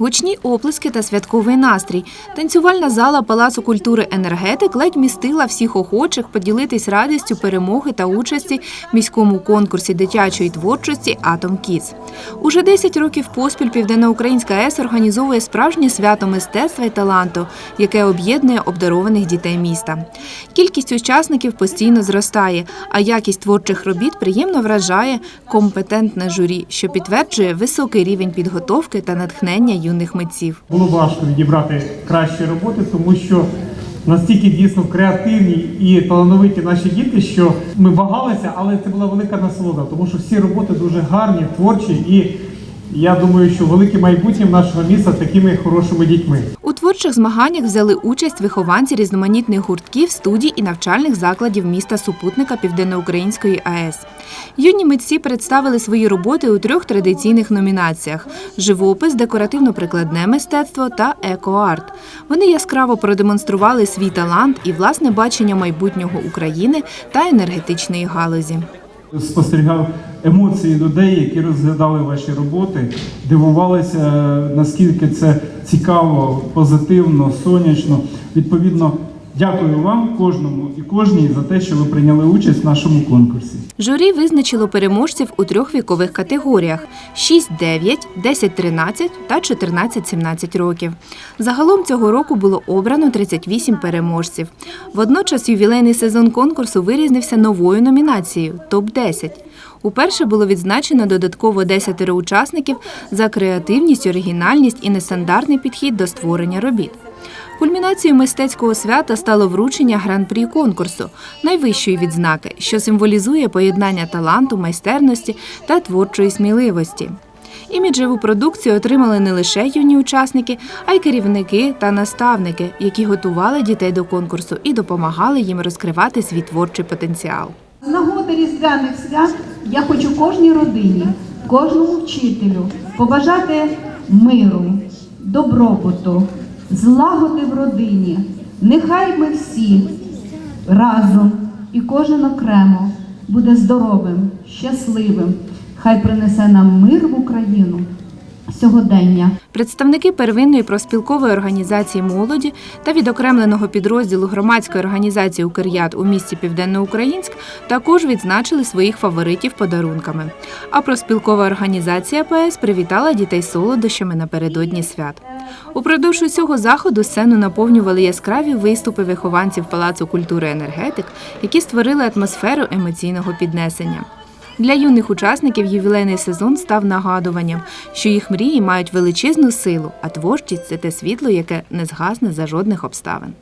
Гучні оплески та святковий настрій. Танцювальна зала Палацу культури енергетик ледь містила всіх охочих поділитись радістю перемоги та участі в міському конкурсі дитячої творчості Атом Кіц. Уже 10 років поспіль Південноукраїнська АЕС організовує справжнє свято мистецтва і таланту, яке об'єднує обдарованих дітей міста. Кількість учасників постійно зростає, а якість творчих робіт приємно вражає компетентне журі, що підтверджує високий рівень підготовки та натхнення юних митців. Було важко відібрати кращі роботи, тому що настільки дійсно креативні і талановиті наші діти, що ми вагалися, але це була велика насолода, тому що всі роботи дуже гарні, творчі, і я думаю, що велике майбутнє нашого міста такими хорошими дітьми. Творчих змаганнях взяли участь вихованці різноманітних гуртків, студій і навчальних закладів міста супутника Південноукраїнської АЕС. Юні митці представили свої роботи у трьох традиційних номінаціях: живопис, декоративно-прикладне мистецтво та екоарт. Вони яскраво продемонстрували свій талант і власне бачення майбутнього України та енергетичної галузі. Спостерігав емоції людей, які розглядали ваші роботи, дивувалися, наскільки це цікаво, позитивно, сонячно. Відповідно, дякую вам, кожному і кожній, за те, що ви прийняли участь в нашому конкурсі. Журі визначило переможців у трьох вікових категоріях: 6-9, 10-13 та 14-17 років. Загалом цього року було обрано 38 переможців. Водночас ювілейний сезон конкурсу вирізнився новою номінацією ТОП-10. Уперше було відзначено додатково 10 учасників за креативність, оригінальність і нестандартний підхід до створення робіт. Кульмінацією мистецького свята стало вручення гран-прі конкурсу, найвищої відзнаки, що символізує поєднання таланту, майстерності та творчої сміливості. Іміджеву продукцію отримали не лише юні учасники, а й керівники та наставники, які готували дітей до конкурсу і допомагали їм розкривати свій творчий потенціал. З нагоди різдвяних свят я хочу кожній родині, кожному вчителю побажати миру, добробуту, злагоди в родині. Нехай ми всі разом і кожен окремо буде здоровим, щасливим. Хай принесе нам мир в Україну сьогодення. Представники первинної профспілкової організації молоді та відокремленого підрозділу громадської організації Укрят у місті Південноукраїнськ також відзначили своїх фаворитів подарунками. А профспілкова організація ПС привітала дітей солодощами напередодні свят. Упродовж усього заходу сцену наповнювали яскраві виступи вихованців Палацу культури енергетик, які створили атмосферу емоційного піднесення. Для юних учасників ювілейний сезон став нагадуванням, що їх мрії мають величезну силу, а творчість це те світло, яке не згасне за жодних обставин.